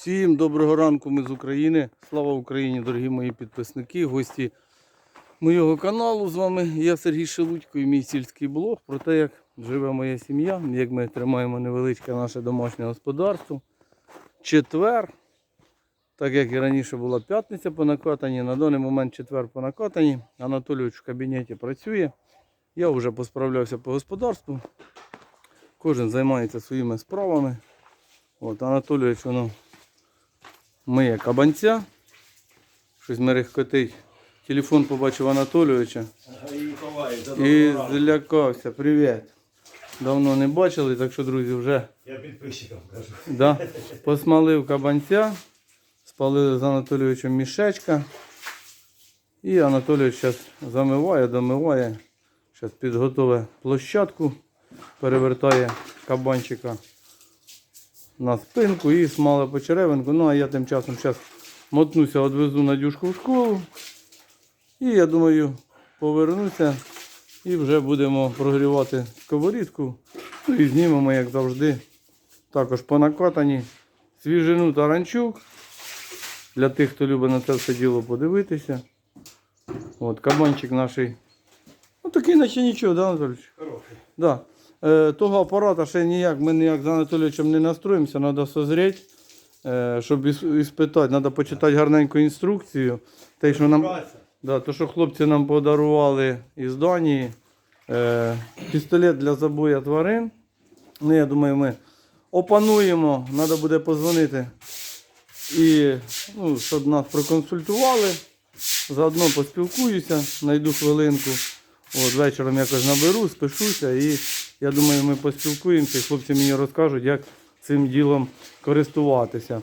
Всім доброго ранку, ми з України. Слава Україні, дорогі мої підписники, гості моєго каналу. З вами я Сергій Шелудько і мій сільський блог про те, як живе моя сім'я, як ми тримаємо невеличке наше домашнє господарство. Четвер, так як і раніше була п'ятниця по накатанні, на даний момент четвер по накатанні. Анатолійович в кабінеті працює. Я вже посправлявся по господарству. Кожен займається своїми справами. От Анатолійович воно миє кабанця. Щось мерехкотить. Телефон побачив Анатолійовича і злякався. Привіт. Давно не бачили, так що, друзі, вже Я підписчикам кажу. да, посмалив кабанця, спалили з Анатолійовичем мішечка. І Анатолійович зараз замиває, домиває. Зараз підготовить площадку, перевертає кабанчика на спинку і смале по черевинку. Ну а я тим часом зараз мотнуся, відвезу Надюшку в школу. І я думаю, повернуся і вже будемо прогрівати сковорідку. Ну і знімемо, як завжди, також по накатані свіжину таранчук. Для тих, хто любить на це все діло подивитися. От, кабанчик наш. Ну такий наче нічого, да, Анатолійович? Хороший. Да. Е, того апарата ще ніяк, ми ніяк з Анатолійовичем не настроїмося, треба созріти, е, щоб іс- іспитати, треба почитати гарненьку інструкцію. Те, що нам, да, то, що хлопці нам подарували із Данії, е, пістолет для забоя тварин. Ну, я думаю, ми опануємо, треба буде позвонити і ну, щоб нас проконсультували. Заодно поспілкуюся, знайду хвилинку. От вечором якось наберу, спишуся і я думаю, ми поспілкуємося, і хлопці мені розкажуть, як цим ділом користуватися.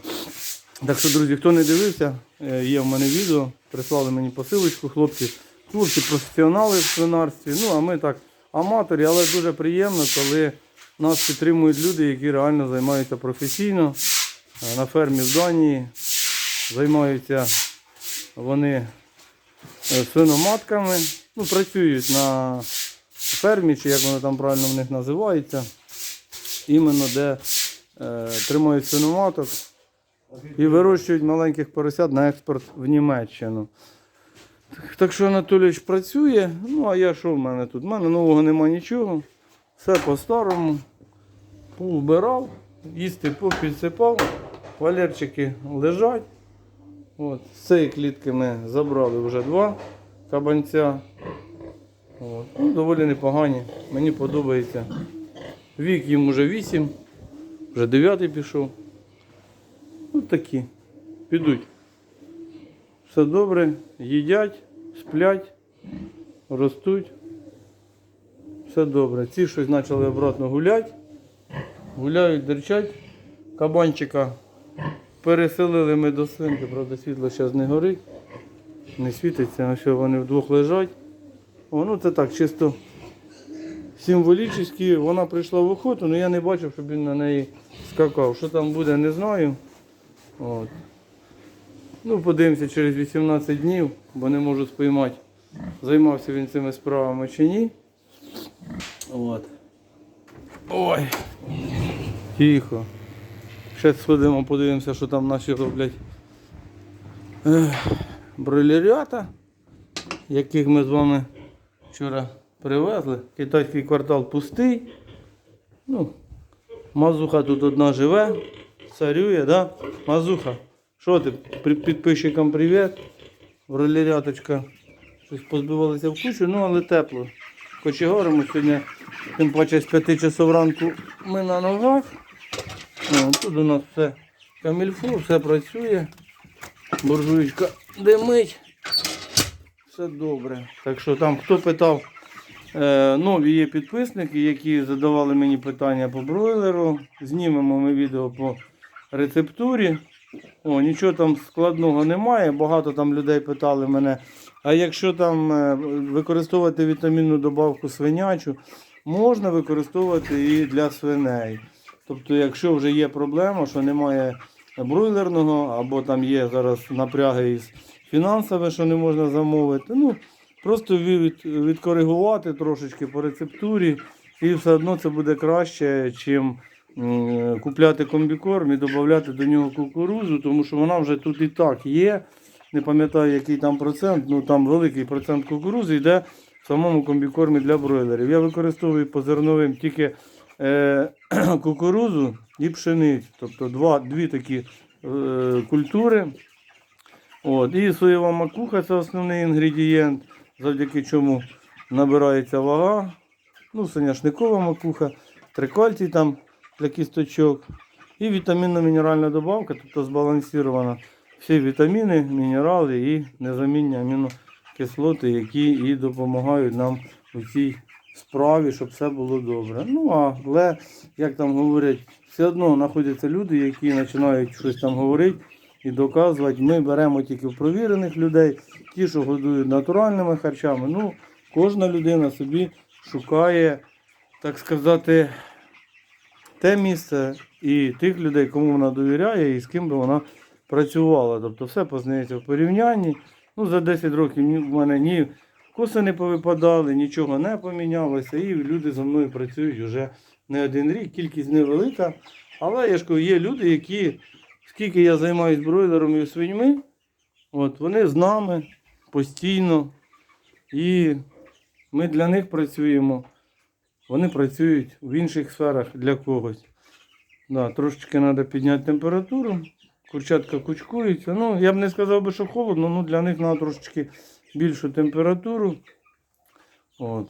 Так що, друзі, хто не дивився, е, є в мене відео, прислали мені посилочку, хлопці, хлопці професіонали в свинарстві. Ну, а ми так аматорі, але дуже приємно, коли нас підтримують люди, які реально займаються професійно. Е, На фермі в Данії займаються вони е, свиноматками, ну, працюють на фермі, чи як воно там правильно в них називається, іменно де е, тримають свиноматок і вирощують маленьких поросят на експорт в Німеччину. Так що Анатолійович працює, ну а я що в мене тут? У мене нового нема нічого. Все по-старому. Повбирав, їсти попідсипав, валерчики лежать. От, з цієї клітки ми забрали вже два кабанця. Ну, доволі непогані. Мені подобається. Вік їм вже 8, вже 9 пішов. Ось такі. Підуть. Все добре, їдять, сплять, ростуть. Все добре. Ці щось почали обратно гуляти. Гуляють, дерчать. Кабанчика переселили ми до свинки, правда світло зараз не горить, не світиться, а що вони вдвох лежать. О, ну це так, чисто символічно. Вона прийшла в охоту, але я не бачив, щоб він на неї скакав. Що там буде, не знаю. От. Ну, подивимося через 18 днів, бо не можу спіймати, займався він цими справами чи ні. От. Ой. Тихо. Ще сходимо, подивимося, що там наші роблять бройлерята, яких ми з вами вчора привезли. Китайський квартал пустий. Ну, мазуха тут одна живе, царює, да? Мазуха, що ти? Підписчикам привіт. Бройлеряточка. Щось позбивалися в кучу, ну але тепло. Кочегаримо сьогодні, тим паче з 5 часов ранку ми на ногах. О, тут у нас все камільфо, все працює. Буржуєчка димить. Все добре. Так що там хто питав, е, нові є підписники, які задавали мені питання по бройлеру. Знімемо ми відео по рецептурі. О, нічого там складного немає. Багато там людей питали мене. А якщо там е, використовувати вітамінну добавку свинячу, можна використовувати і для свиней. Тобто, якщо вже є проблема, що немає бройлерного, або там є зараз напряги із фінансове, що не можна замовити, ну просто від, відкоригувати трошечки по рецептурі, і все одно це буде краще, чим купляти комбікорм і додати до нього кукурузу, тому що вона вже тут і так є. Не пам'ятаю, який там процент, ну там великий процент кукурузи йде в самому комбікормі для бройлерів. Я використовую по зерновим тільки е, кукурузу і пшеницю. Тобто два, дві такі е, культури. От. І соєва макуха це основний інгредієнт, завдяки чому набирається вага. Ну, соняшникова макуха, трикальцій там для кісточок. І вітамінно-мінеральна добавка, тобто збалансована всі вітаміни, мінерали і незамінні амінокислоти, які і допомагають нам у цій справі, щоб все було добре. Ну, але, як там говорять, все одно знаходяться люди, які починають щось там говорити і доказувати. Ми беремо тільки провірених людей, ті, що годують натуральними харчами. Ну, кожна людина собі шукає, так сказати, те місце і тих людей, кому вона довіряє і з ким би вона працювала. Тобто все познається в порівнянні. Ну, за 10 років в мене ні коси не повипадали, нічого не помінялося, і люди за мною працюють вже не один рік, кількість невелика. Але я ж кажу, є люди, які, скільки я займаюся бройлером і свиньми, от, вони з нами постійно. І ми для них працюємо. Вони працюють в інших сферах для когось. Да, трошечки треба підняти температуру. Курчатка кучкуються. Ну, я б не сказав би, що холодно, ну для них треба трошечки більшу температуру. От.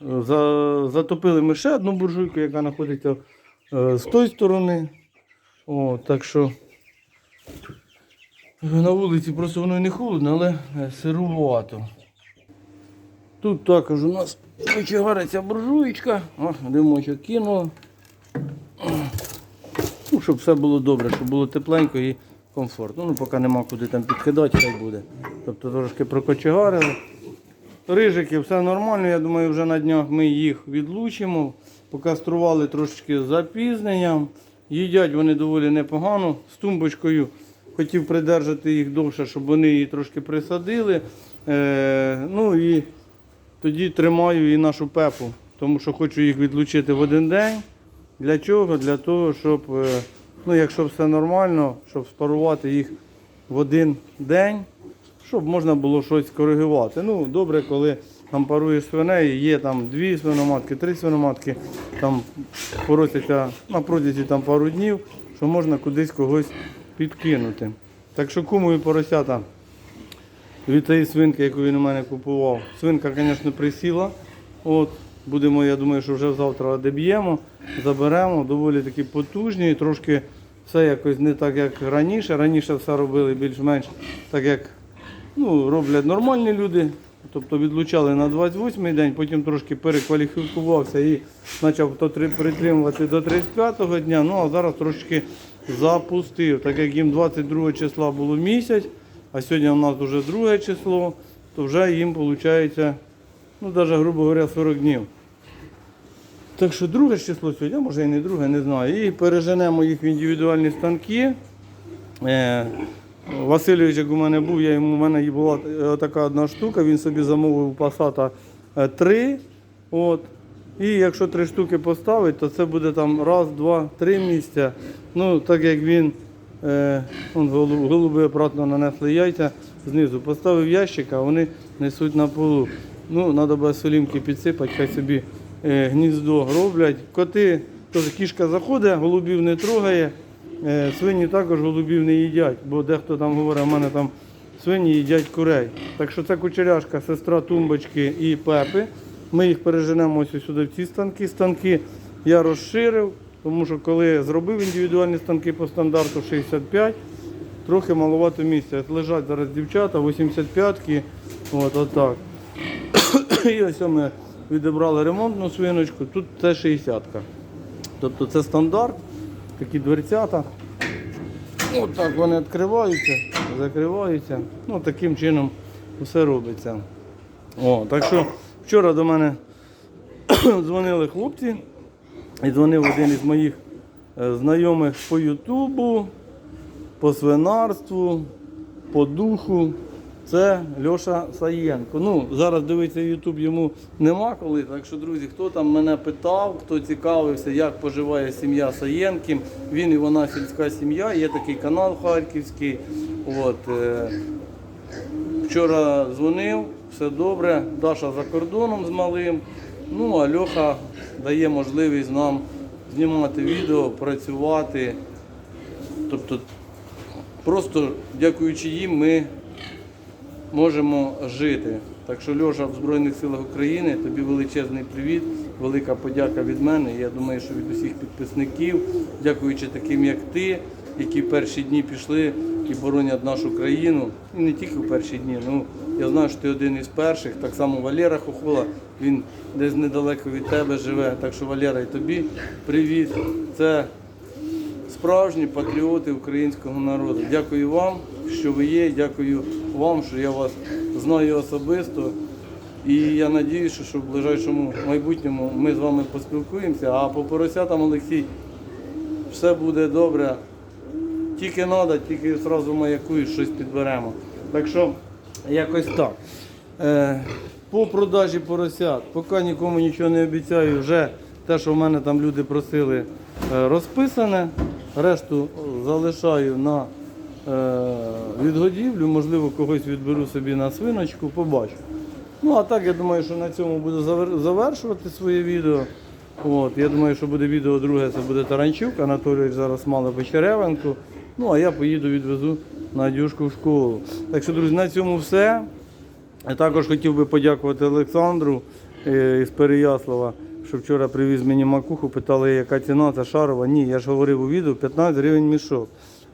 За, затопили ми ще одну буржуйку, яка знаходиться е, з тої сторони. От, так що е, на вулиці просто воно і не холодно, але е, сирувато. Тут також у нас кочегариться буржуєчка. О, димочок кинула. Ну, щоб все було добре, щоб було тепленько і комфортно. Ну, поки нема куди там підкидати, хай буде. Тобто трошки прокочегарили. Рижики, все нормально. Я думаю, вже на днях ми їх відлучимо. Покастрували трошечки з запізненням. Їдять вони доволі непогано. З тумбочкою хотів придержати їх довше, щоб вони її трошки присадили. Е, ну і тоді тримаю і нашу пепу, тому що хочу їх відлучити в один день. Для чого? Для того, щоб, е, ну, якщо все нормально, щоб спарувати їх в один день, щоб можна було щось коригувати. Ну, добре, коли там паруєш свиней, є там дві свиноматки, три свиноматки, там поросяться на протязі там, пару днів, що можна кудись когось підкинути. Так що кумові поросята від цієї свинки, яку він у мене купував. Свинка, звісно, присіла. От, будемо, я думаю, що вже завтра одеб'ємо, заберемо, доволі такі потужні, трошки все якось не так, як раніше. Раніше все робили більш-менш так, як ну, роблять нормальні люди. Тобто відлучали на 28-й день, потім трошки перекваліфікувався і почав притримувати до 35-го дня. Ну а зараз трошки запустив. Так як їм 22 числа було місяць, а сьогодні у нас вже друге число, то вже їм виходить, ну навіть, грубо говоря, 40 днів. Так що друге число сьогодні, а може і не друге, не знаю. І переженемо їх в індивідуальні станки. Е, Васильович, як у мене був, я у мене була е, така одна штука, він собі замовив у Passat 3. От. І якщо три штуки поставить, то це буде там раз, два, три місця. Ну, так як він е, он, голуби обратно нанесли яйця знизу, поставив ящик, а вони несуть на полу. Ну, треба буде солімки підсипати, хай собі е, гніздо роблять. Коти, теж кішка заходить, голубів не трогає. Е, Свині також голубів не їдять, бо дехто там говорить, у мене там свині їдять курей. Так що це кучеряшка, сестра тумбочки і пепи. Ми їх переженемо ось сюди в ці станки. Станки я розширив, тому що коли зробив індивідуальні станки по стандарту 65, трохи маловато місця. Лежать зараз дівчата, 85-ки, от отак. І ось ми відібрали ремонтну свиночку, тут це 60-ка. Тобто це стандарт, такі дверцята. Ось так вони відкриваються, закриваються. Ну, таким чином все робиться. О, так що вчора до мене дзвонили хлопці, і дзвонив один із моїх е, знайомих по Ютубу, по свинарству, по духу. Це Льоша Саєнко. Ну, зараз дивиться YouTube йому нема коли. Так що, друзі, хто там мене питав, хто цікавився, як поживає сім'я Саєнків, він і вона сільська сім'я, є такий канал Харківський. От, е, Вчора дзвонив, все добре. Даша за кордоном з малим. Ну, а Льоха дає можливість нам знімати відео, працювати. Тобто, просто дякуючи їм, ми можемо жити. Так що Льоша в Збройних силах України, тобі величезний привіт, велика подяка від мене. Я думаю, що від усіх підписників, дякуючи таким, як ти, які в перші дні пішли і боронять нашу країну. І не тільки в перші дні. Ну, я знаю, що ти один із перших. Так само Валера Хохола, він десь недалеко від тебе живе. Так що Валера, і тобі привіт. Це справжні патріоти українського народу. Дякую вам, що ви є. Дякую вам, що я вас знаю особисто. І я сподіваюся, що в ближайшому майбутньому ми з вами поспілкуємося. А по поросятам, Олексій, все буде добре. Тільки треба, тільки одразу маякуєш, щось підберемо. Так що, якось так. Е, по продажі поросят, поки нікому нічого не обіцяю, вже те, що в мене там люди просили, е, розписане. Решту залишаю на відгодівлю, можливо, когось відберу собі на свиночку, побачу. Ну, а так, я думаю, що на цьому буду завершувати своє відео. От, я думаю, що буде відео друге, це буде Таранчук, Анатолійович зараз мало Печеревенко. Ну, а я поїду, відвезу Надюшку в школу. Так що, друзі, на цьому все. Я також хотів би подякувати Олександру е, із Переяслава, що вчора привіз мені макуху, питали, яка ціна, це шарова. Ні, я ж говорив у відео 15 гривень мішок.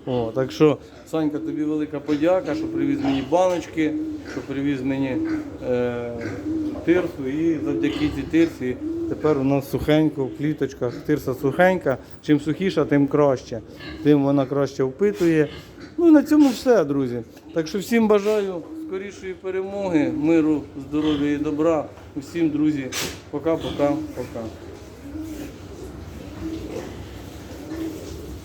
О, так що, Санька, тобі велика подяка, що привіз мені баночки, що привіз мені е, тирсу і завдяки цій тирсі тепер у нас сухенько в кліточках. Тирса сухенька. Чим сухіша, тим краще. Тим вона краще впитує. Ну на цьому все, друзі. Так що всім бажаю скорішої перемоги, миру, здоров'я і добра. Усім, друзі, пока-пока, пока.